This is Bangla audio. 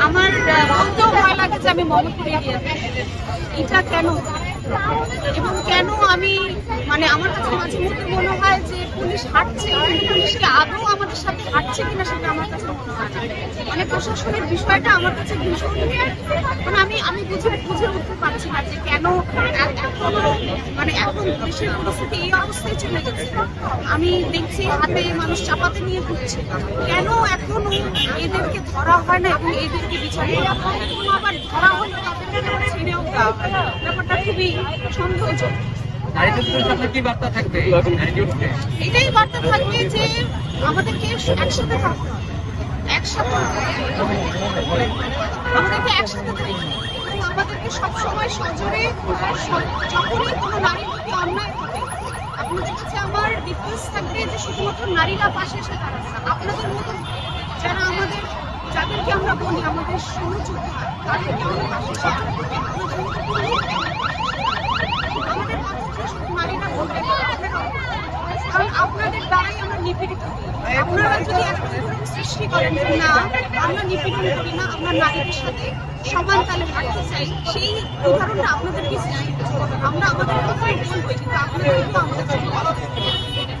আমার আহ, বলতেও ভয় লাগে যে আমি মোহাম্মদপুর এরিয়া এটা কেন? এবং কেন আমি মানে আমার কাছে মাঝে মনে হয় যে পুলিশ হাঁটছে পুলিশকে আদৌ আমাদের সাথে হাঁটছে কিনা সেটা আমার কাছে মনে প্রশাসনের বিষয়টা আমার কাছে ভীষণ মানে আমি আমি বুঝে বুঝে উঠতে পারছি না যে কেন মানে এখন দেশের পরিস্থিতি এই অবস্থায় চলে গেছে। আমি দেখছি হাতে মানুষ চাপাতে নিয়ে ঘুরছে। কেন এখনও এদেরকে ধরা হয় না এবং এদেরকে বিচার আবার ধরা হলে তাদেরকে ছেড়েও দেওয়া হয়? ব্যাপারটা খুবই সন্দেহজনক। এটাই বার্তা থাকবে যে আমাদেরকে একসাথে থাকতে হবে। একসাথে আমাদেরকে একসাথে হবে। এবং আমাদেরকে সবসময় সজোরে আপনাদের কাছে আমার শুধুমাত্র নারীরা পাশে আপনাদের যারা আমাদের, যাদেরকে আমরা বলি, আমাদের সহযোগী, তাদেরকে আমরা পাশে এসে দাঁড়াবো। আপনাদের মতো পুরুষ আমাদের কথাগুলো শুধু নারীরা বলবে না, আপনারাও কারণ আপনাদের দ্বারাই আমরা নিপীড়িত। আপনারা যদি সৃষ্টি করেন না, আমরা নিপীড়ন করি না, আমরা নারীদের সাথে সমান তালে থাকতে চাই, সেই উদাহরণটা আপনাদেরকে সৃষ্টি আমরা